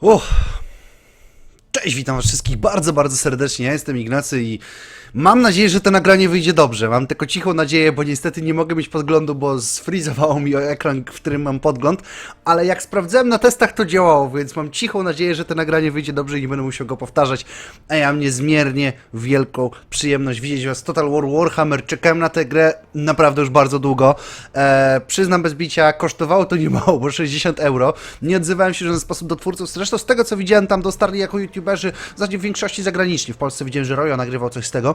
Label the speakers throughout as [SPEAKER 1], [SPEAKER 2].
[SPEAKER 1] Uff. Cześć, witam wszystkich bardzo, bardzo serdecznie. Ja jestem Ignacy i mam nadzieję, że to nagranie wyjdzie dobrze. Mam tylko cichą nadzieję, bo niestety nie mogę mieć podglądu, bo sfrizowało mi ekran, w którym mam podgląd, ale jak sprawdzałem na testach, to działało, więc mam cichą nadzieję, że to nagranie wyjdzie dobrze i nie będę musiał go powtarzać. A ja mam niezmiernie wielką przyjemność widzieć was. Total War Warhammer, czekałem na tę grę naprawdę już bardzo długo. E, przyznam bez bicia, kosztowało to nie mało, bo 60 euro. Nie odzywałem się w żaden sposób do twórców. Zresztą z tego co widziałem, tam dostarli jako youtuberzy, zasadzie w większości zagraniczni. W Polsce widziałem, że Rojo nagrywał coś z tego.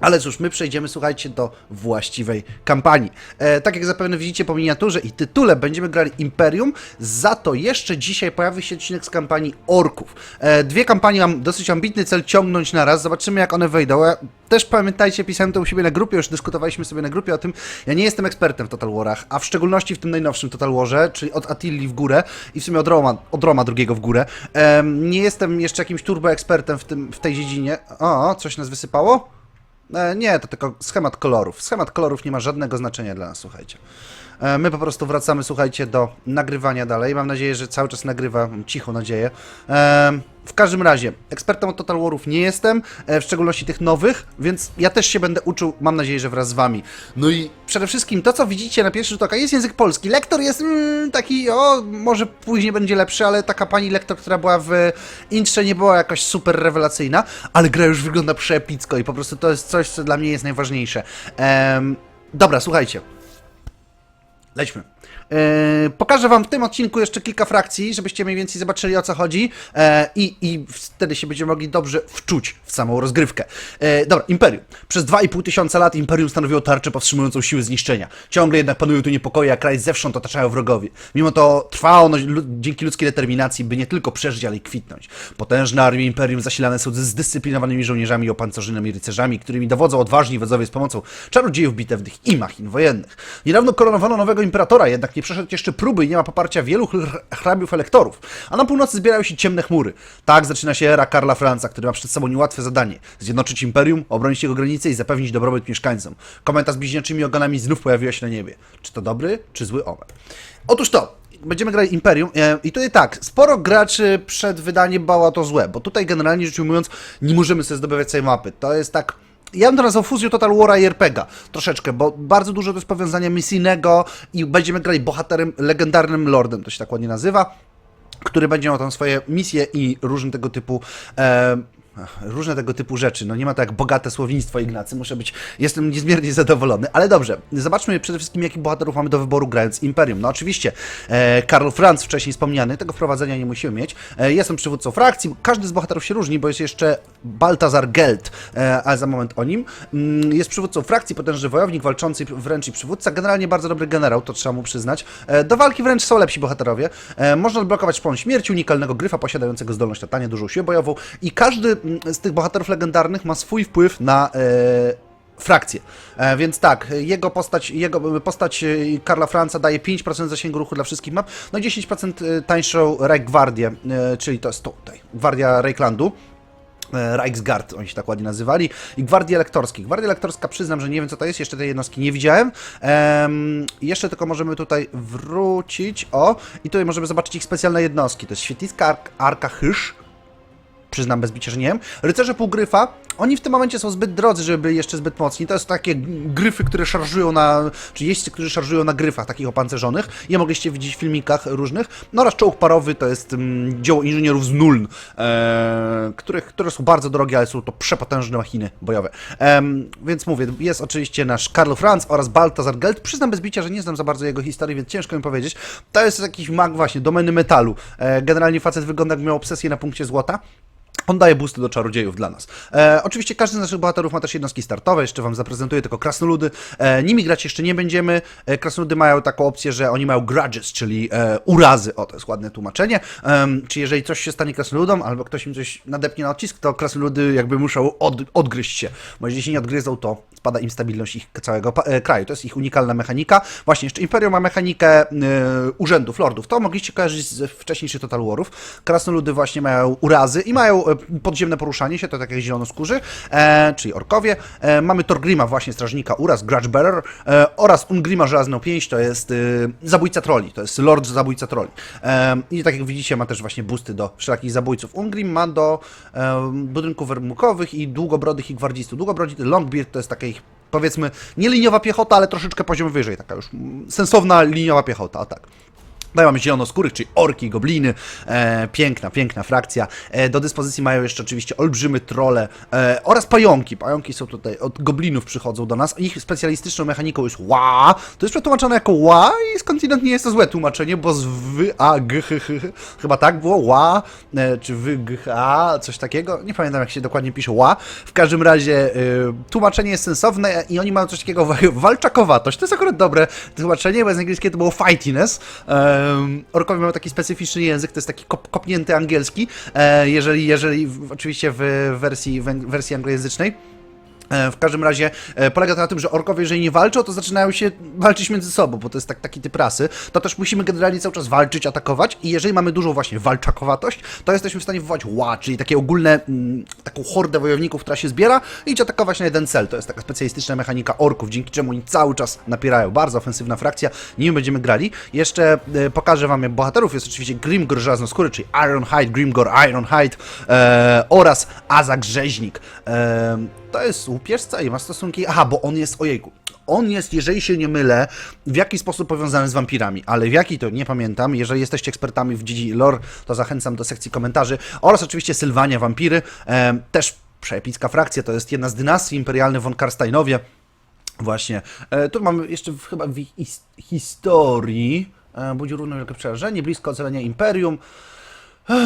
[SPEAKER 1] Ale cóż, my przejdziemy, słuchajcie, do właściwej kampanii. E, tak jak zapewne widzicie po miniaturze i tytule, będziemy grali Imperium, za to jeszcze dzisiaj pojawi się odcinek z kampanii Orków. E, dwie kampanie mam dosyć ambitny cel ciągnąć na raz, zobaczymy jak one wejdą. Ja też pamiętajcie, pisałem to u siebie na grupie, już dyskutowaliśmy sobie na grupie o tym, ja nie jestem ekspertem w Total Warach, a w szczególności w tym najnowszym Total Warze, czyli od Attilli w górę i w sumie od Roma, od Roma drugiego w górę. Em, nie jestem jeszcze jakimś turbo ekspertem w, tym, w tej dziedzinie. O, coś nas wysypało? E, nie, to tylko schemat kolorów. Schemat kolorów nie ma żadnego znaczenia dla nas, słuchajcie. E, my po prostu wracamy, słuchajcie, do nagrywania dalej. Mam nadzieję, że cały czas nagrywa, mam cichą nadzieję. E, w każdym razie, ekspertem od Total Warów nie jestem, e, w szczególności tych nowych, więc ja też się będę uczył, mam nadzieję, że wraz z wami. No i przede wszystkim to, co widzicie na pierwszy rzut oka, jest język polski. Lektor jest mm, taki, o, może później będzie lepszy, ale taka pani lektor, która była w intrze, nie była jakoś super rewelacyjna, ale gra już wygląda przeepicko i po prostu to jest coś, co dla mnie jest najważniejsze. Em, dobra, słuchajcie. Lećmy. E, pokażę Wam w tym odcinku jeszcze kilka frakcji, żebyście mniej więcej zobaczyli o co chodzi e, i, i wtedy się będziemy mogli dobrze wczuć w samą rozgrywkę. E, dobra, Imperium. Przez 2,5 tysiąca lat Imperium stanowiło tarczę powstrzymującą siły zniszczenia. Ciągle jednak panują tu niepokoje, a kraj zewsząd otaczają wrogowie. Mimo to trwa ono dzięki ludzkiej determinacji, by nie tylko przeżyć, ale i kwitnąć. Potężne armie Imperium zasilane są zdyscyplinowanymi żołnierzami i opancerzonymi rycerzami, którymi dowodzą odważni wodzowie z pomocą czarodziejów bitewnych i machin wojennych. Niedawno koronowano nowego imperatora, jednak nie przeszedł jeszcze próby i nie ma poparcia wielu hr- hrabiów elektorów. A na północy zbierają się ciemne chmury. Tak zaczyna się era Karla Franca, który ma przed sobą niełatwe zadanie. Zjednoczyć imperium, obronić jego granice i zapewnić dobrobyt mieszkańcom. Kometa z bliźniaczymi ogonami znów pojawiła się na niebie. Czy to dobry, czy zły omen? Otóż to, będziemy grali Imperium e, i tutaj tak, sporo graczy przed wydaniem bała to złe, bo tutaj generalnie rzecz ujmując nie możemy sobie zdobywać całej mapy. To jest tak... Ja bym to nazwał fuzją Total War'a i RPGa. Troszeczkę, bo bardzo dużo to jest powiązania misyjnego i będziemy grali bohaterem, legendarnym lordem, to się tak ładnie nazywa, który będzie miał tam swoje misje i różne tego typu... E, Różne tego typu rzeczy. No nie ma tak bogate słownictwo Ignacy. Muszę być. Jestem niezmiernie zadowolony. Ale dobrze, zobaczmy przede wszystkim, jakich bohaterów mamy do wyboru grając Imperium. No oczywiście, e, Karl Franz, wcześniej wspomniany, tego wprowadzenia nie musimy mieć. E, jestem przywódcą frakcji. Każdy z bohaterów się różni, bo jest jeszcze Baltazar Geld, e, ale za moment o nim. Mm, jest przywódcą frakcji, potężny wojownik, walczący wręcz i przywódca. Generalnie bardzo dobry generał, to trzeba mu przyznać. E, do walki wręcz są lepsi bohaterowie. E, można odblokować szpon śmierci, unikalnego gryfa posiadającego zdolność latania, dużą siłę bojową i każdy z tych bohaterów legendarnych ma swój wpływ na e, frakcję. E, więc tak, jego postać, jego postać e, Karla Franca daje 5% zasięgu ruchu dla wszystkich map, no i 10% tańszą Reichsgwardię, e, czyli to jest tutaj, Gwardia Reichlandu. Reichsguard, oni się tak ładnie nazywali, i Gwardii Elektorskiej. Gwardia Elektorska, przyznam, że nie wiem co to jest, jeszcze tej jednostki nie widziałem. Em, jeszcze tylko możemy tutaj wrócić, o, i tutaj możemy zobaczyć ich specjalne jednostki. To jest Świetlicka Ark Arka Hysz, przyznam bez bicia, że nie wiem. Rycerze półgryfa, oni w tym momencie są zbyt drodzy, żeby jeszcze zbyt mocni. To jest takie gryfy, które szarżują na, czy jeźdźcy, którzy szarżują na gryfach takich opancerzonych. Je mogliście widzieć w filmikach różnych. No oraz czołg parowy to jest mm, dzieło inżynierów z Nuln, e, których, które są bardzo drogie, ale są to przepotężne machiny bojowe. Em, więc mówię, jest oczywiście nasz Karl Franz oraz Baltazar Geld. Przyznam bez bicia, że nie znam za bardzo jego historii, więc ciężko mi powiedzieć. To jest jakiś mag właśnie, domeny metalu. E, generalnie facet wygląda jak miał obsesję na punkcie złota. On daje boosty do czarodziejów dla nas. E, oczywiście każdy z naszych bohaterów ma też jednostki startowe, jeszcze Wam zaprezentuję tylko krasnoludy. E, nimi grać jeszcze nie będziemy. E, krasnoludy mają taką opcję, że oni mają grudges, czyli e, urazy. O, to jest ładne tłumaczenie. Em, czy jeżeli coś się stanie krasnoludom, albo ktoś im coś nadepnie na odcisk, to krasnoludy jakby muszą od, odgryźć się. Bo jeżeli się nie odgryzą, to spada im stabilność ich całego e, kraju. To jest ich unikalna mechanika. Właśnie, jeszcze Imperium ma mechanikę e, urzędów, lordów. To mogliście kojarzyć z wcześniejszych Total Warów. Krasnoludy właśnie mają urazy i mają e, podziemne poruszanie się, to tak jak zielonoskórzy, e, czyli orkowie. E, mamy Torgrima, właśnie strażnika Uraz, Grudgebearer e, oraz Ungrima, żelazną pięść, to jest e, zabójca troli, to jest lord zabójca troli. E, I tak jak widzicie, ma też właśnie busty do wszelakich zabójców. Ungrim ma do e, budynków wermukowych i długobrodych i gwardzistów. Długobrody, Longbeard to jest taka ich, powiedzmy, nie liniowa piechota, ale troszeczkę poziom wyżej, taka już mm, sensowna liniowa piechota, o tak. Dalej mamy zielonoskórych, czyli orki, gobliny. E, piękna, piękna frakcja. E, do dyspozycji mają jeszcze oczywiście olbrzymy trole e, oraz pająki. Pająki są tutaj, od goblinów przychodzą do nas. Ich specjalistyczną mechaniką jest ła. To jest przetłumaczone jako ła i skądinąd nie jest to złe tłumaczenie, bo z wy, a, g, h, h, h. Chyba tak było, ła, e, czy wy, g, h, a, coś takiego. Nie pamiętam jak się dokładnie pisze ła. W każdym razie e, tłumaczenie jest sensowne i oni mają coś takiego wa- walczakowatość. To jest akurat dobre tłumaczenie, bo z angielskiego to było fightiness. Orkowie mają taki specyficzny język, to jest taki kop, kopnięty angielski, e, jeżeli, jeżeli oczywiście w wersji, w wersji anglojęzycznej. E, W każdym razie e, polega to na tym, że orkowie, jeżeli nie walczą, to zaczynają się walczyć między sobą, bo to jest tak, taki typ rasy. To też musimy generalnie cały czas walczyć, atakować i jeżeli mamy dużą właśnie walczakowatość, to jesteśmy w stanie wywołać ła, czyli takie ogólne, mm, taką hordę wojowników, która się zbiera i idzie atakować na jeden cel. To jest taka specjalistyczna mechanika orków, dzięki czemu oni cały czas napierają. Bardzo ofensywna frakcja, nim będziemy grali. Jeszcze e, pokażę wam, bohaterów jest oczywiście Grimgor Żelaznoskóry, czyli Ironhide, Grimgor Ironhide e, oraz Azak Rzeźnik. E, to jest łupieżca i ma stosunki. Aha, bo on jest, ojejku. On jest, jeżeli się nie mylę, w jakiś sposób powiązany z wampirami, ale w jaki to nie pamiętam. Jeżeli jesteście ekspertami w dziedzinie lore, to zachęcam do sekcji komentarzy. Oraz oczywiście Sylwania Wampiry, e, też przeepicka frakcja, to jest jedna z dynastii imperialnych von Karsteinowie. Właśnie. E, tu mamy jeszcze w, chyba w his- historii. E, budzi równo wielkie przerażenie, blisko ocalenia Imperium. Ech,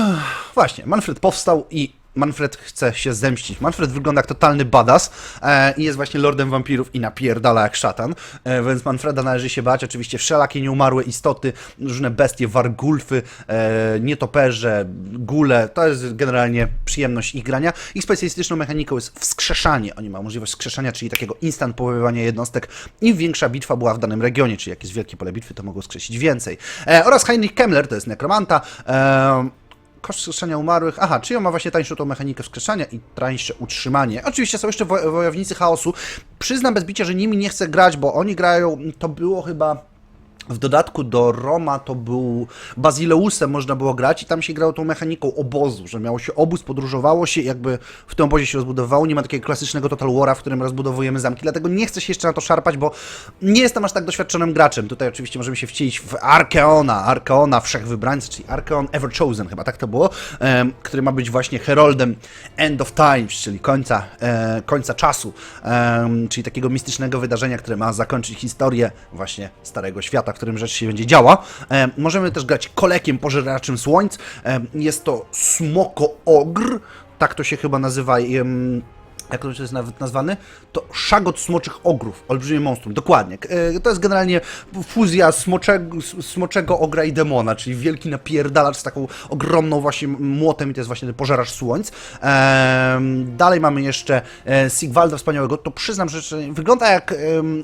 [SPEAKER 1] Właśnie, Manfred powstał i Manfred chce się zemścić. Manfred wygląda jak totalny badass e, i jest właśnie lordem wampirów i napierdala jak szatan, e, więc Manfreda należy się bać. Oczywiście wszelakie nieumarłe istoty, różne bestie, wargulfy, e, nietoperze, gule, to jest generalnie przyjemność ich grania. Ich specjalistyczną mechaniką jest wskrzeszanie. Oni mają możliwość wskrzeszania, czyli takiego instant powoływania jednostek. Im większa bitwa była w danym regionie, czyli jak jest wielkie pole bitwy, to mogą skrzesić więcej. E, oraz Heinrich Kemmler, to jest nekromanta, e, Koszt wskrzeszania umarłych. Aha, on ma właśnie tańszą tą mechanikę wskrzeszania i tańsze utrzymanie. Oczywiście są jeszcze wo- wojownicy chaosu. Przyznam bez bicia, że nimi nie chcę grać, bo oni grają. To było chyba. W dodatku do Roma to był Bazileusem można było grać i tam się grało tą mechaniką obozu, że miało się obóz, podróżowało się jakby w tym obozie się rozbudowało. Nie ma takiego klasycznego Total War'a, w którym rozbudowujemy zamki, dlatego nie chcę się jeszcze na to szarpać, bo nie jestem aż tak doświadczonym graczem. Tutaj oczywiście możemy się wcielić w Arkeona, Arkeona Wszechwybrańca, czyli Arkeon Everchosen, chyba tak to było, który ma być właśnie heroldem End of Times, czyli końca, e, końca czasu, czyli takiego mistycznego wydarzenia, które ma zakończyć historię właśnie Starego Świata, w którym rzecz się będzie działa. Em, możemy też grać kolekiem pożeraczym słońc. Em, jest to Smoko Ogr, tak to się chyba nazywa. em, jak to jest nawet nazwany, to szagot smoczych ogrów, olbrzymie monstrum, dokładnie. E, To jest generalnie fuzja smoczego, smoczego ogra i demona, czyli wielki napierdalacz z taką ogromną właśnie młotem i to jest właśnie ten pożeracz słońc. Dalej mamy jeszcze e, Sigvalda wspaniałego, to przyznam, że wygląda jak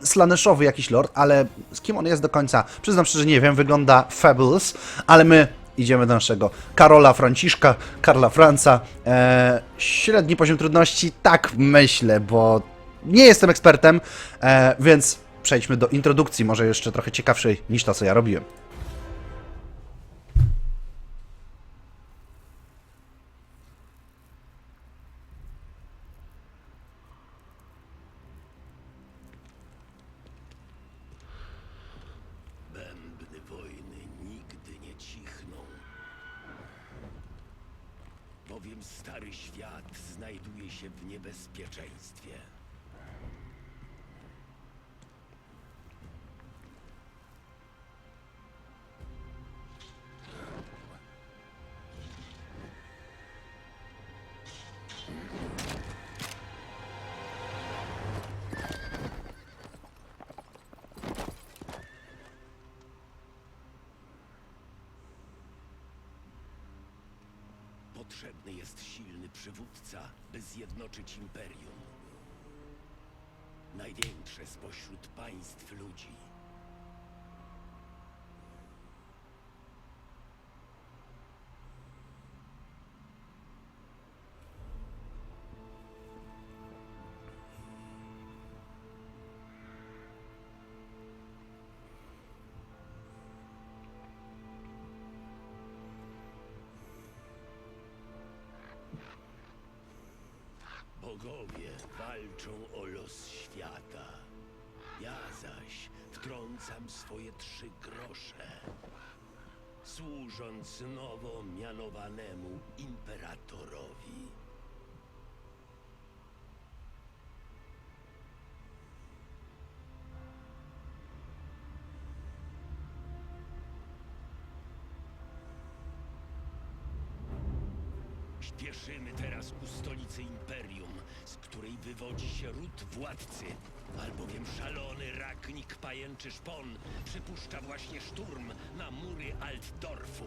[SPEAKER 1] slaneszowy jakiś lord, ale z kim on jest do końca, przyznam szczerze, nie wiem, wygląda fabulous, ale my idziemy do naszego Karola Franciszka, Karla Franca. E, średni poziom trudności, tak myślę, bo nie jestem ekspertem, e, więc przejdźmy do introdukcji, może jeszcze trochę ciekawszej niż to, co ja robiłem.
[SPEAKER 2] Się w niebezpieczeństwie. Potrzebny jest silny przywódca, by zjednoczyć imperium. Największe spośród państw ludzi. Bogowie walczą o los świata. Ja zaś wtrącam swoje trzy grosze, służąc nowo mianowanemu imperatorowi. Władcy, albowiem szalony raknik pajęczy szpon przypuszcza właśnie szturm na mury Altdorfu.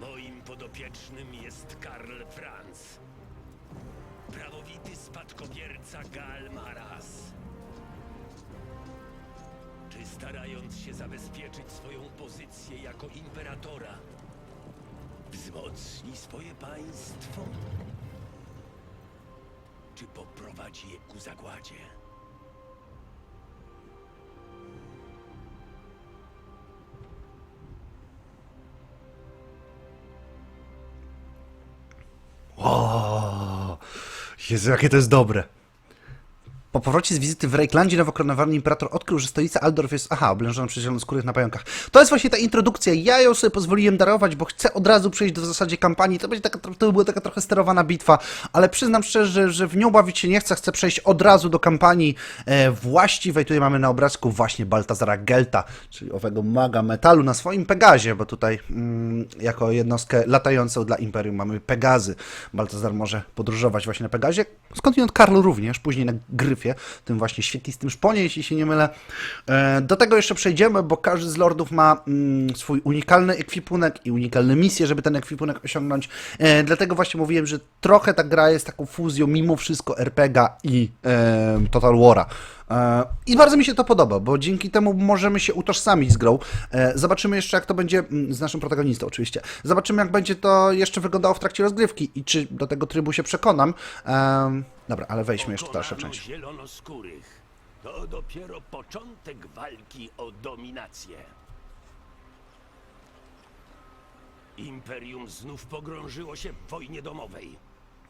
[SPEAKER 2] Moim podopiecznym jest Karl Franz, prawowity spadkobierca Gal Maras. Czy starając się zabezpieczyć swoją pozycję jako imperatora, wzmocni swoje państwo? Czy poprowadzi je ku zagładzie?
[SPEAKER 1] O, Jezu, jakie to jest dobre. Po powrocie z wizyty w Reiklandzie nowokoronowany imperator odkrył, że stolica Aldorf jest, aha, oblężona przez zielonoskórych na pająkach. To jest właśnie ta introdukcja. Ja ją sobie pozwoliłem darować, bo chcę od razu przejść do w zasadzie kampanii. To będzie taka, to by była taka trochę sterowana bitwa, ale przyznam szczerze, że w nią bawić się nie chcę. Chcę przejść od razu do kampanii e, właściwej. Tutaj mamy na obrazku właśnie Baltazara Gelta, czyli owego maga metalu na swoim Pegazie, bo tutaj mm, jako jednostkę latającą dla Imperium mamy Pegazy. Baltazar może podróżować właśnie na Pegazie, skądinąd Karl również, później na Gryfie, tym właśnie świetlistym szponie, jeśli się nie mylę. E, Do tego jeszcze przejdziemy, bo każdy z lordów ma mm, swój unikalny ekwipunek i unikalne misje, żeby ten ekwipunek osiągnąć. E, Dlatego właśnie mówiłem, że trochę ta gra jest taką fuzją mimo wszystko RPGa i e, Total War'a. E, I bardzo mi się to podoba, bo dzięki temu możemy się utożsamić z grą. E, Zobaczymy jeszcze, jak to będzie mm, z naszym protagonistą, oczywiście. Zobaczymy, jak będzie to jeszcze wyglądało w trakcie rozgrywki i czy do tego trybu się przekonam. Em, Dobra, ale wejdźmy jeszcze w dalszą część.
[SPEAKER 2] zielonoskórych. To dopiero początek walki o dominację. Imperium znów pogrążyło się w wojnie domowej.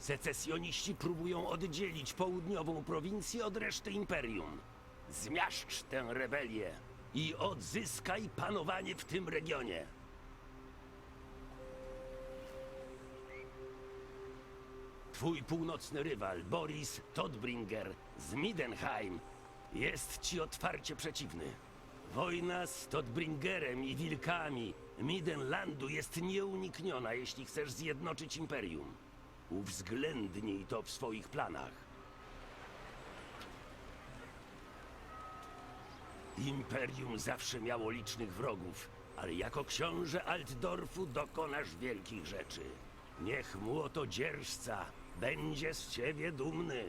[SPEAKER 2] Secesjoniści próbują oddzielić południową prowincję od reszty imperium. Zmiażdż tę rebelię i odzyskaj panowanie w tym regionie. Twój północny rywal, Boris Todbringer z Midenheim, jest ci otwarcie przeciwny. Wojna z Todbringerem i wilkami Midenlandu jest nieunikniona, jeśli chcesz zjednoczyć imperium. Uwzględnij to w swoich planach. Imperium zawsze miało licznych wrogów, ale jako książę Altdorfu dokonasz wielkich rzeczy. Niech młotodzierżca będzie z ciebie dumny.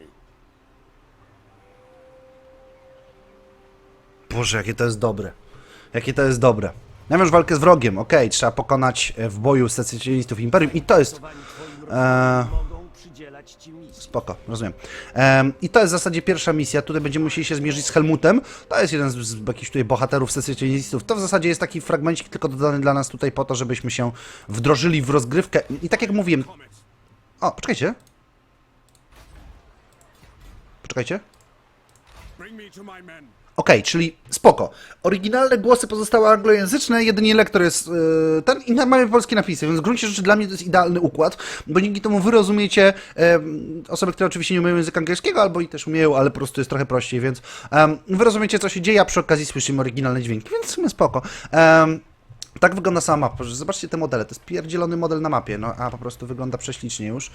[SPEAKER 1] Boże, jakie to jest dobre. Jakie to jest dobre. Już walkę z wrogiem, okej, trzeba pokonać e, w boju secesjonistów Imperium i to jest...
[SPEAKER 2] Misje.
[SPEAKER 1] Spoko, rozumiem. Em, I to jest w zasadzie pierwsza misja. Tutaj będziemy musieli się zmierzyć z Helmutem. To jest jeden z, z jakichś tutaj bohaterów secesjonistów. To w zasadzie jest taki fragmencik tylko dodany dla nas tutaj po to, żebyśmy się wdrożyli w rozgrywkę. I tak jak mówiłem... O, poczekajcie. Poczekajcie.
[SPEAKER 3] Men.
[SPEAKER 1] Okej, czyli spoko. Oryginalne głosy pozostały anglojęzyczne, jedynie lektor jest yy, ten i mamy polskie napisy, więc w gruncie rzeczy dla mnie to jest idealny układ, bo dzięki temu wy rozumiecie em, osoby, które oczywiście nie umieją języka angielskiego, albo i też umieją, ale po prostu jest trochę prościej, więc em, wy rozumiecie, co się dzieje, a przy okazji słyszymy oryginalne dźwięki, więc w sumie spoko. Em, tak wygląda sama mapa. Zobaczcie te modele. To jest pierdzielony model na mapie, no a po prostu wygląda prześlicznie już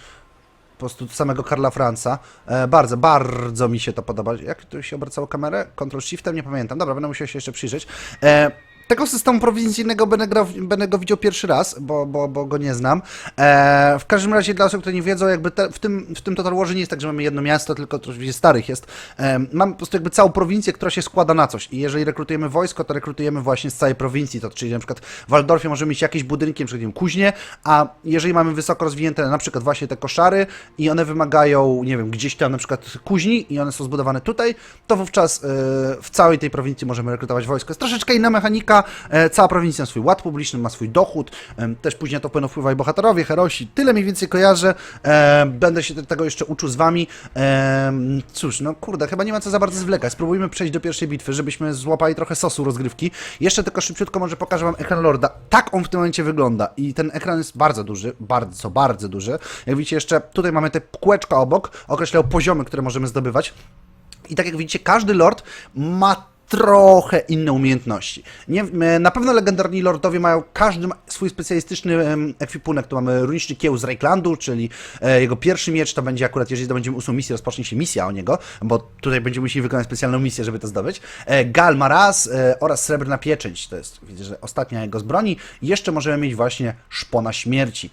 [SPEAKER 1] po prostu samego Karla Franca. E, bardzo, bardzo mi się to podoba. Jak tu się obracało kamerę? Control Shiftem? Nie pamiętam. Dobra, będę musiał się jeszcze przyjrzeć. E, tego systemu prowincyjnego będę, grał, będę go widział pierwszy raz, bo, bo, bo go nie znam. E, w każdym razie dla osób, które nie wiedzą, jakby te, w, tym, w tym Total Warze nie jest tak, że mamy jedno miasto, tylko oczywiście starych jest. E, mamy po prostu jakby całą prowincję, która się składa na coś. I jeżeli rekrutujemy wojsko, to rekrutujemy właśnie z całej prowincji. To, czyli na przykład w Waldorfie możemy mieć jakieś budynki, na przykład kuźnie, a jeżeli mamy wysoko rozwinięte na przykład właśnie te koszary i one wymagają, nie wiem, gdzieś tam na przykład kuźni i one są zbudowane tutaj, to wówczas e, w całej tej prowincji możemy rekrutować wojsko. Jest troszeczkę inna mechanika, E, cała prowincja ma swój ład publiczny, ma swój dochód, em, też później to będą wpływać bohaterowie, herosi, tyle mniej więcej kojarzę, e, będę się te- tego jeszcze uczył z wami. Cóż, no kurde, chyba nie ma co za bardzo zwlekać, spróbujmy przejść do pierwszej bitwy, żebyśmy złapali trochę sosu rozgrywki. Jeszcze tylko szybciutko może pokażę wam ekran Lorda. Tak on w tym momencie wygląda i ten ekran jest bardzo duży, bardzo, bardzo duży. Jak widzicie jeszcze, tutaj mamy te kółeczka obok, określają poziomy, które możemy zdobywać. I tak jak widzicie, każdy lord ma trochę inne umiejętności. Nie, na pewno legendarni lordowie mają, każdy swój specjalistyczny ekwipunek. Tu mamy runiczny kieł z Reiklandu, czyli e, jego pierwszy miecz to będzie akurat, jeżeli zdobędziemy ósmą misję, rozpocznie się misja o niego, bo tutaj będziemy musieli wykonać specjalną misję, żeby to zdobyć. E, Gal ma raz e, oraz srebrna pieczęć, to jest, widzę, że ostatnia jego z broni. Jeszcze możemy mieć właśnie szpona śmierci.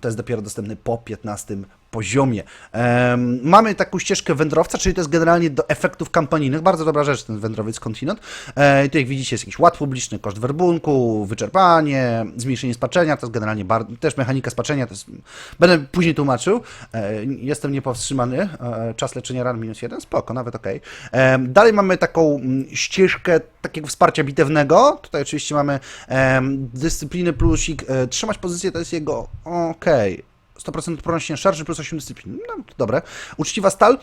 [SPEAKER 1] To jest dopiero dostępny po 15 poziomie. Em, mamy taką ścieżkę wędrowca, czyli to jest generalnie do efektów kampanijnych. Bardzo dobra rzecz, ten wędrowiec kontinent. E, tu jak widzicie jest jakiś ład publiczny, koszt werbunku, wyczerpanie, zmniejszenie spaczenia, to jest generalnie bar- też mechanika spaczenia, to jest... będę później tłumaczył. E, jestem niepowstrzymany, e, czas leczenia ran minus jeden, spoko, nawet okej. Em, dalej mamy taką mm, ścieżkę takiego wsparcia bitewnego. Tutaj oczywiście mamy em, dyscypliny plusik, e, trzymać pozycję to jest jego okej. 100% odporności na szarży plus 8 dyscyplin. No, dobre. Uczciwa stal.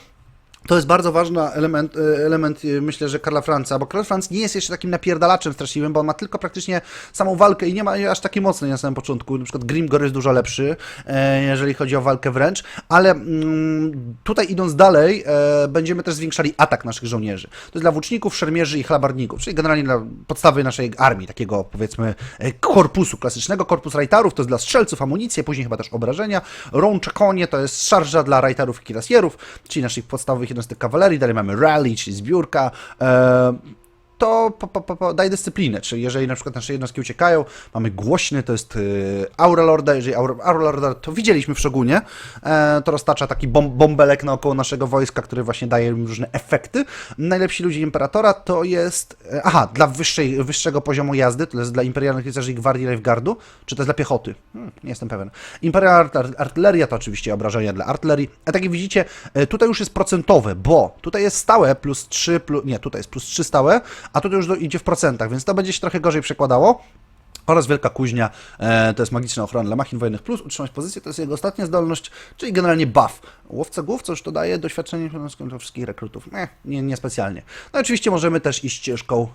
[SPEAKER 1] To jest bardzo ważny element, e, element e, myślę, że Karla Franca, bo Karl Franz nie jest jeszcze takim napierdalaczem straszliwym, bo on ma tylko praktycznie samą walkę i nie ma aż takiej mocnej na samym początku. Na przykład Grimgor jest dużo lepszy, e, jeżeli chodzi o walkę wręcz, ale mm, tutaj idąc dalej, będziemy też zwiększali atak naszych żołnierzy. To jest dla włóczników, szermierzy i chlabardników, czyli generalnie dla podstawy naszej armii, takiego powiedzmy korpusu klasycznego. Korpus rajtarów to jest dla strzelców amunicję, później chyba też obrażenia. Rącze konie to jest szarża dla rajtarów i kirasjerów, czyli naszych podstawowych jednostek kawalerii. Dalej mamy rally, czyli zbiórka. To po, po, po, daje dyscyplinę, czyli jeżeli na przykład nasze jednostki uciekają, mamy głośny, to jest y, Aura Lorda, jeżeli Aura, Aura Lorda to widzieliśmy w Szogunie, e, to roztacza taki bom, naokoło naszego wojska, który właśnie daje im różne efekty. Najlepsi ludzie Imperatora to jest, e, aha, dla wyższej, wyższego poziomu jazdy, to jest dla Imperialnych Rycerzy i Gwardii Lifeguardu, czy to jest dla piechoty? Hmm, nie jestem pewien. Imperial Art- Artyleria to oczywiście obrażenia dla artylerii, a tak jak widzicie, e, tutaj już jest procentowe, bo tutaj jest stałe plus 3, plus, nie, tutaj jest plus 3 stałe, a tutaj już idzie w procentach, więc to będzie się trochę gorzej przekładało. Oraz Wielka Kuźnia, e, to jest magiczna ochrona dla machin wojennych plus, utrzymać pozycję, to jest jego ostatnia zdolność, czyli generalnie buff. Łowca głów, co już to daje, doświadczenie dla wszystkich rekrutów, nie, nie, nie specjalnie. No i oczywiście możemy też iść ścieżką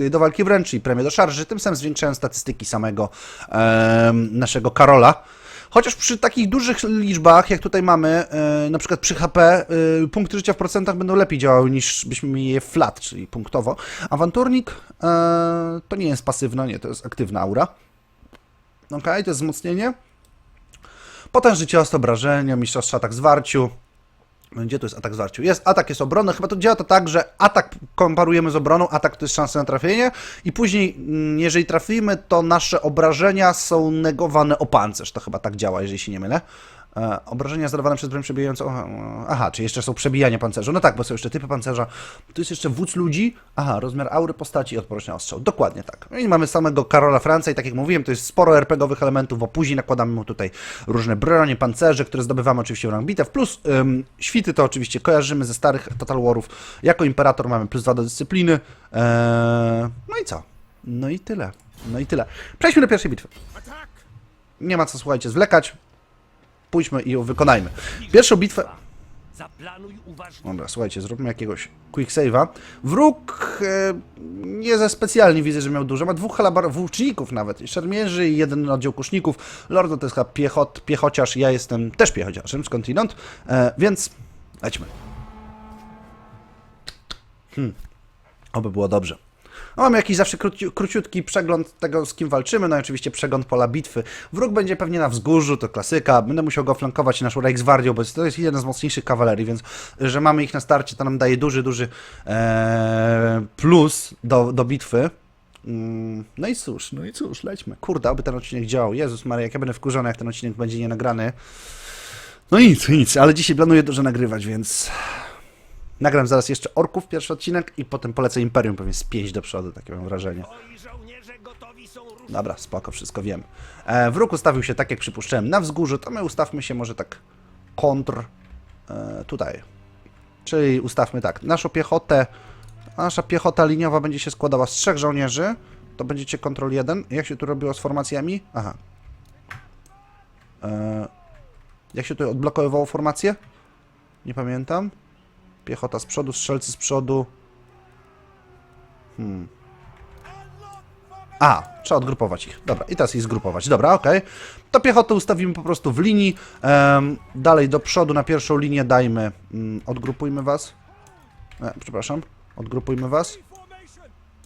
[SPEAKER 1] e, do walki wręcz, czyli premię do szarży, tym samym zwiększając statystyki samego e, naszego Karola. Chociaż przy takich dużych liczbach, jak tutaj mamy, e, na przykład przy HP, e, punkty życia w procentach będą lepiej działały niż byśmy mieli je flat, czyli punktowo. Awanturnik e, to nie jest pasywna, nie, to jest aktywna aura. Ok, to jest wzmocnienie. Potężny cios, obrażenia, mistrzostwa atak zwarciu. Gdzie to jest atak zwarciu? Jest atak, jest obrona. Chyba to działa to tak, że atak komparujemy z obroną, atak to jest szansa na trafienie i później, mm, jeżeli trafimy, to nasze obrażenia są negowane o pancerz. To chyba tak działa, jeżeli się nie mylę. E, obrażenia zadawane przez broń przebijającą... Aha, czy jeszcze są przebijania pancerza. No tak, bo są jeszcze typy pancerza. Tu jest jeszcze wódz ludzi. Aha, rozmiar aury postaci i odporność na ostrzał. Dokładnie tak. No i mamy samego Karola Franca i tak jak mówiłem, to jest sporo RPGowych elementów, bo później nakładamy mu tutaj różne bronie, pancerze, które zdobywamy oczywiście w rank bitew, plus ym, świty to oczywiście kojarzymy ze starych Total Warów. Jako Imperator mamy plus 2 do dyscypliny. Eee, no i co? No i tyle. No i tyle. Przejdźmy do pierwszej bitwy. Nie ma co, słuchajcie, zwlekać. Pójdźmy i ją wykonajmy. Pierwszą bitwę... Dobra, słuchajcie, zróbmy jakiegoś quick save'a. Wróg e, nie za specjalnie widzę, że miał dużo. Ma dwóch halabar włóczników nawet, i szermierzy i jeden oddział kuszników. Lordo to jest chyba piechot, piechociarz, ja jestem też piechociarzem skądinąd, e, więc lećmy. Hmm. Oby było dobrze. No, mamy jakiś zawsze króci, króciutki przegląd tego, z kim walczymy, no i oczywiście przegląd pola bitwy. Wróg będzie pewnie na wzgórzu, to klasyka. Będę musiał go flankować naszą Reichswardią, bo to jest jeden z mocniejszych kawalerii, więc że mamy ich na starcie, to nam daje duży, duży e, plus do, do bitwy. Mm, No i cóż, no i cóż, lećmy. Kurde, aby ten odcinek działał. Jezus Maria, jak ja będę wkurzony, jak ten odcinek będzie nie nagrany. No nic, nic, ale dzisiaj planuję dużo nagrywać, więc nagram zaraz jeszcze Orków, pierwszy odcinek i potem polecę Imperium pewnie z do przodu, takie mam wrażenie. Dobra, spoko, wszystko wiem. E, wróg ustawił się tak, jak przypuszczałem, na wzgórzu, to my ustawmy się może tak kontr e, tutaj. Czyli ustawmy tak, naszą piechotę, nasza piechota liniowa będzie się składała z trzech żołnierzy, to będziecie kontrol 1. Jak się tu robiło z formacjami? Aha. E, jak się tu odblokowywało formacje? Nie pamiętam. Piechota z przodu, strzelcy z przodu. Hmm. A, trzeba odgrupować ich. Dobra, i teraz ich zgrupować. Dobra, okej. To piechotę ustawimy po prostu w linii. Dalej do przodu na pierwszą linię dajmy. Mm, odgrupujmy was. E, przepraszam. Odgrupujmy was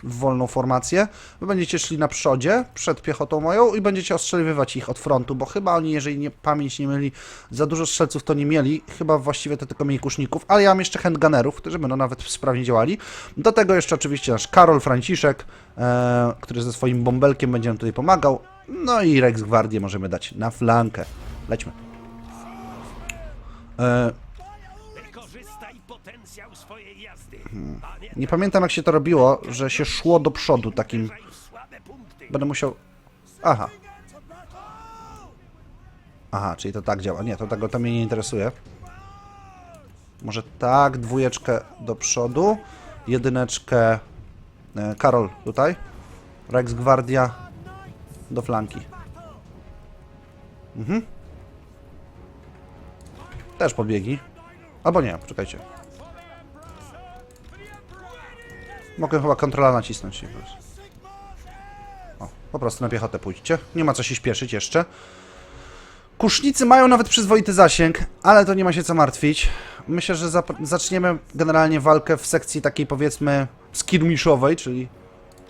[SPEAKER 1] w wolną formację. Wy będziecie szli na przodzie, przed piechotą moją i będziecie ostrzeliwać ich od frontu, bo chyba oni, jeżeli nie, pamięć nie mieli, za dużo strzelców to nie mieli, chyba właściwie to tylko mieli kuszników, ale ja mam jeszcze handgunnerów, którzy będą nawet sprawnie działali. Do tego jeszcze oczywiście nasz Karol Franciszek, e, który ze swoim bąbelkiem będzie nam tutaj pomagał, no i Rex Gwardię możemy dać na flankę. Lećmy. E,
[SPEAKER 2] potencjał swojej jazdy.
[SPEAKER 1] nie pamiętam jak się to robiło, że się szło do przodu takim... Będę musiał... Aha. Aha, czyli to tak działa. Nie, to tego to mnie nie interesuje. Może tak, dwójeczkę do przodu, jedyneczkę e, Karol tutaj, Rex Gwardia do flanki. Mhm. Też podbiegi. Albo nie, poczekajcie. Mogę chyba kontrola nacisnąć. O, po prostu na piechotę pójdźcie. Nie ma co się śpieszyć jeszcze. Kusznicy mają nawet przyzwoity zasięg, ale to nie ma się co martwić. Myślę, że zaczniemy generalnie walkę w sekcji takiej powiedzmy skirmiszowej, czyli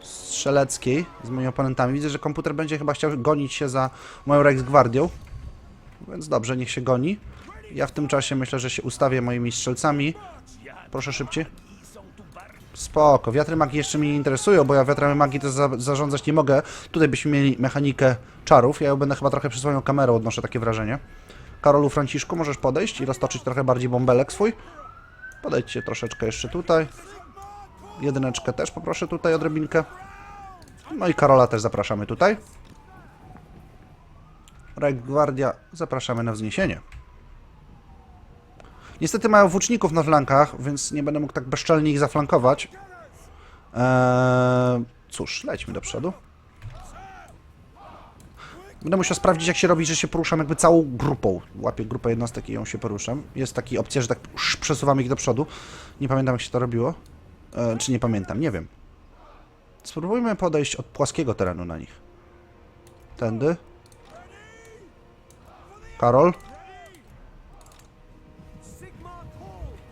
[SPEAKER 1] strzeleckiej z moimi oponentami. Widzę, że komputer będzie chyba chciał gonić się za moją Rex. Więc dobrze, niech się goni. Ja w tym czasie myślę, że się ustawię moimi strzelcami. Proszę szybciej. Spoko, wiatry magii jeszcze mnie nie interesują, bo ja wiatrami magii to za zarządzać nie mogę. Tutaj byśmy mieli mechanikę czarów. Ja ją będę chyba trochę przyswoją kamerą, odnoszę takie wrażenie. Karolu Franciszku, możesz podejść i roztoczyć trochę bardziej bąbelek swój? Podejdźcie troszeczkę jeszcze tutaj. Jedyneczkę też poproszę tutaj odrobinkę. No i Karola też zapraszamy tutaj. Rek Gwardia zapraszamy na wzniesienie. Niestety mają włóczników na flankach, więc nie będę mógł tak bezczelnie ich zaflankować. Eee, cóż, lećmy do przodu. Będę musiał sprawdzić, jak się robi, że się poruszam jakby całą grupą. Łapię grupę jednostek i ją się poruszam. Jest taki opcja, że tak przesuwam ich do przodu. Nie pamiętam, jak się to robiło. E, czy nie pamiętam, nie wiem. Spróbujmy podejść od płaskiego terenu na nich. Tędy. Karol?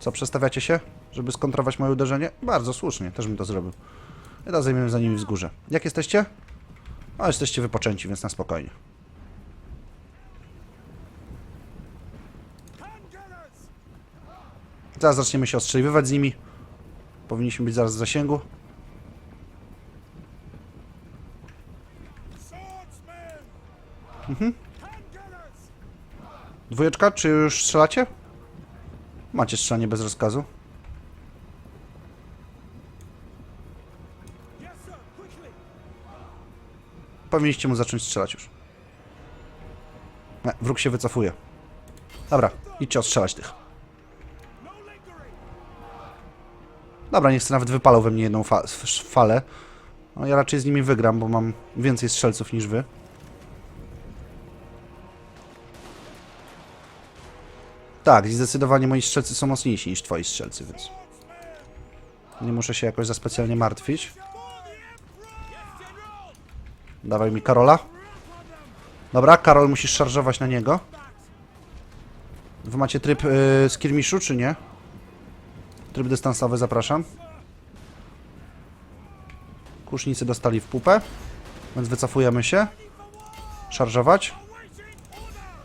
[SPEAKER 1] Co, przestawiacie się, żeby skontrować moje uderzenie? Bardzo słusznie, też bym to zrobił. I teraz zajmiemy za nimi wzgórze. Jak jesteście? A, jesteście wypoczęci, więc na spokojnie. Zaraz zaczniemy się ostrzeliwywać z nimi. Powinniśmy być zaraz w zasięgu. Mhm. Dwójeczka, czy już strzelacie? Macie strzelanie bez rozkazu. Powinniście mu zacząć strzelać już. Nie, wróg się wycofuje. Dobra, idźcie ostrzelać tych. Dobra, nie chcę nawet wypalał we mnie jedną fa falę. No, ja raczej z nimi wygram, bo mam więcej strzelców niż wy. Tak, zdecydowanie moi strzelcy są mocniejsi niż twoi strzelcy, więc... Nie muszę się jakoś za specjalnie martwić. Dawaj mi Karola. Dobra, Karol musisz szarżować na niego. Wy macie tryb yy, skirmiszu, czy nie? Tryb dystansowy, zapraszam. Kusznicy dostali w pupę, więc wycofujemy się. Szarżować.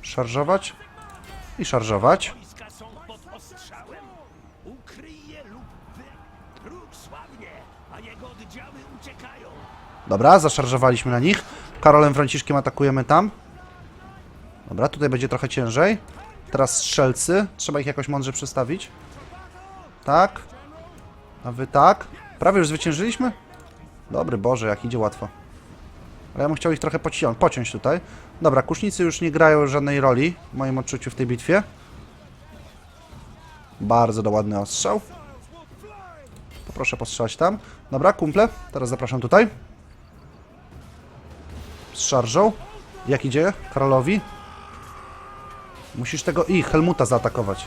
[SPEAKER 1] Szarżować. I szarżować. Dobra, zaszarżowaliśmy na nich. Karolem Franciszkiem atakujemy tam. Dobra, tutaj będzie trochę ciężej. Teraz strzelcy. Trzeba ich jakoś mądrze przestawić. Tak. A wy tak. Prawie już zwyciężyliśmy? Dobry Boże, jak idzie łatwo. Ale ja bym chciał ich trochę pocią pociąć tutaj. Dobra, kusznicy już nie grają żadnej roli w moim odczuciu w tej bitwie. Bardzo doładny ostrzał. Poproszę postrzelać tam. Dobra, kumple, teraz zapraszam tutaj. z szarżą. Jak idzie Karolowi? Musisz tego i Helmuta zaatakować.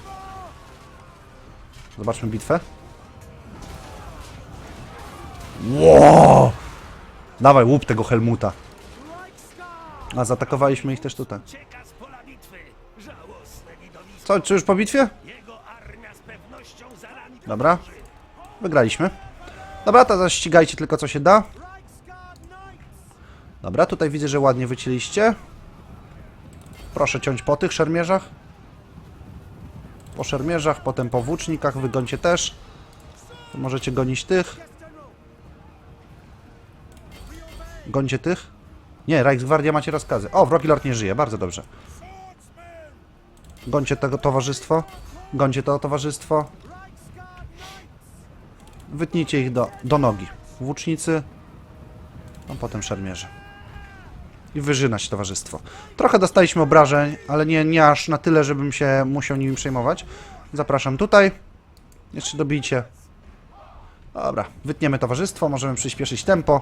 [SPEAKER 1] Zobaczmy bitwę. Wow! Dawaj, łup tego Helmuta. A, zaatakowaliśmy ich też tutaj. Co, czy już po bitwie? Dobra. Wygraliśmy. Dobra, to zaś ścigajcie tylko co się da. Dobra, tutaj widzę, że ładnie wycięliście. Proszę ciąć po tych szermierzach. Po szermierzach, potem po włócznikach, wygońcie też. Możecie gonić tych. Gońcie tych. Nie, Reichsgwardia macie rozkazy. O, Wrogi Lord nie żyje, bardzo dobrze. Gońcie tego towarzystwo. Gońcie to towarzystwo. Wytnijcie ich do, do nogi. Włócznicy, a potem szermierze. I wyżynać towarzystwo. Trochę dostaliśmy obrażeń, ale nie, nie aż na tyle, żebym się musiał nimi przejmować. Zapraszam tutaj. Jeszcze dobijcie. Dobra, wytniemy towarzystwo, możemy przyspieszyć tempo.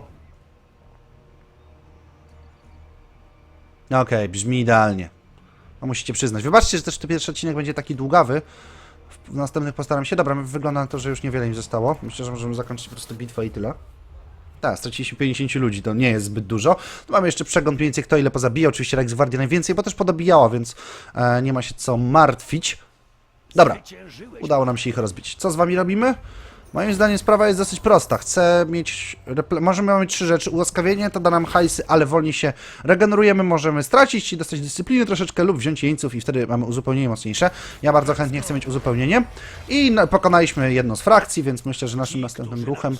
[SPEAKER 1] Okej, brzmi idealnie. No musicie przyznać. Wybaczcie, że też ten pierwszy odcinek będzie taki długawy. W następnych postaram się. Dobra, wygląda na to, że już niewiele im zostało. Myślę, że możemy zakończyć po prostu bitwę i tyle. Tak, straciliśmy 50 ludzi, to nie jest zbyt dużo. Tu mamy jeszcze przegląd mniej więcej kto ile pozabija. Oczywiście Reichsgwardia najwięcej, bo też podobijała, więc e, nie ma się co martwić. Dobra, udało nam się ich rozbić. Co z wami robimy? Moim zdaniem sprawa jest dosyć prosta. Chcę mieć. Możemy mieć trzy rzeczy. Ułaskawienie to da nam hajsy, ale wolniej się regenerujemy. Możemy stracić i dostać dyscypliny troszeczkę lub wziąć jeńców i wtedy mamy uzupełnienie mocniejsze. Ja bardzo chętnie chcę mieć uzupełnienie. I no, pokonaliśmy jedną z frakcji, więc myślę, że naszym następnym ruchem.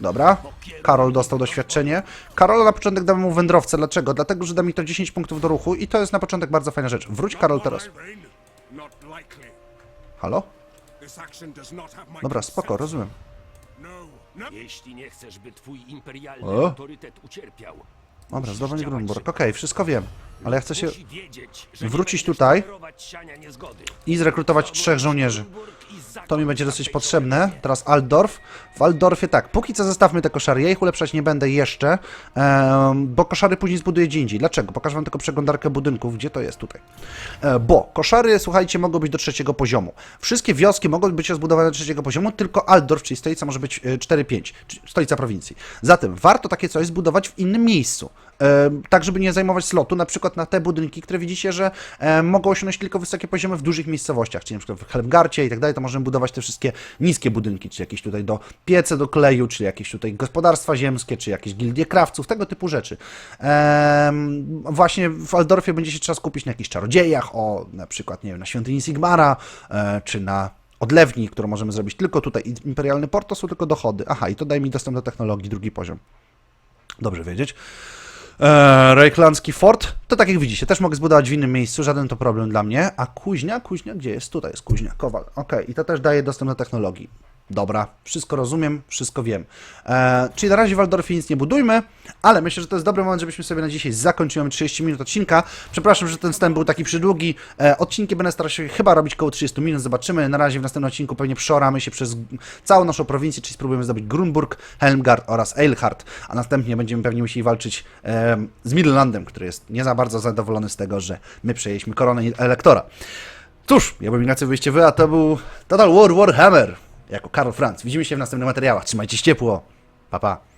[SPEAKER 1] Dobra. Karol dostał doświadczenie. Karola na początek damy mu wędrowcę. Dlaczego? Dlatego, że da mi to 10 punktów do ruchu i to jest na początek bardzo fajna rzecz. Wróć Karol teraz. Halo? Dobra, spoko, rozumiem.
[SPEAKER 3] No, no.
[SPEAKER 2] Jeśli nie chcesz, by twój imperialny
[SPEAKER 1] O.
[SPEAKER 2] autorytet ucierpiał,
[SPEAKER 1] Dobra, Grunborg.
[SPEAKER 2] szybko.
[SPEAKER 1] Okej, wszystko wiem. Ale ja chcę się wrócić tutaj i zrekrutować trzech żołnierzy.
[SPEAKER 2] Grunburg
[SPEAKER 1] To mi będzie dosyć potrzebne. Teraz Altdorf. W Altdorfie tak, póki co zostawmy te koszary. Ja ich ulepszać nie będę jeszcze, bo koszary później zbuduję gdzie indziej. Dlaczego? Pokażę wam tylko przeglądarkę budynków, gdzie to jest tutaj. E, bo koszary, słuchajcie, mogą być do trzeciego poziomu. Wszystkie wioski mogą być zbudowane do trzeciego poziomu, tylko Altdorf, czyli stolica, może być e, 4-5, czyli stolica prowincji. Zatem warto takie coś zbudować w innym miejscu. Tak, żeby nie zajmować slotu, na przykład na te budynki, które widzicie, że mogą osiągnąć tylko wysokie poziomy w dużych miejscowościach, czyli na przykład w Helmgarcie i tak dalej, to możemy budować te wszystkie niskie budynki, czy jakieś tutaj do piece do kleju, czy jakieś tutaj gospodarstwa ziemskie, czy jakieś gildie krawców, tego typu rzeczy. Właśnie w Aldorfie będzie się trzeba skupić na jakichś czarodziejach, o na przykład, nie wiem, na świątyni Sigmara, e, czy na odlewni, którą możemy zrobić tylko tutaj. Imperialny port to są tylko dochody. Aha, i to daje mi dostęp do technologii, drugi poziom. Dobrze wiedzieć. Eee, Rejklandzki fort, to tak jak widzicie, też mogę zbudować w innym miejscu, żaden to problem dla mnie. A kuźnia, kuźnia, gdzie jest? Tutaj jest kuźnia, kowal. Okej, i to też daje dostęp do technologii. Dobra, wszystko rozumiem, wszystko wiem. Eee, czyli na razie w Waldorfie nic nie budujmy, ale myślę, że to jest dobry moment, żebyśmy sobie na dzisiaj zakończyli. Mamy 30 minut odcinka. Przepraszam, że ten wstęp był taki przydługi. Eee, odcinki będę starał się chyba robić koło 30 minut, zobaczymy. Na razie w następnym odcinku pewnie przoramy się przez całą naszą prowincję, czyli spróbujemy zdobyć Grunburg, Helmgard oraz Eilhart, a następnie będziemy pewnie musieli walczyć em, z Midlandem, który jest nie za bardzo zadowolony z tego, że my przejęliśmy koronę elektora. Cóż, ja bym Ignacy wyjście wy, a to był Total War Warhammer jako Karl Franz. Widzimy się w następnych materiałach. Trzymajcie się ciepło. Pa, pa.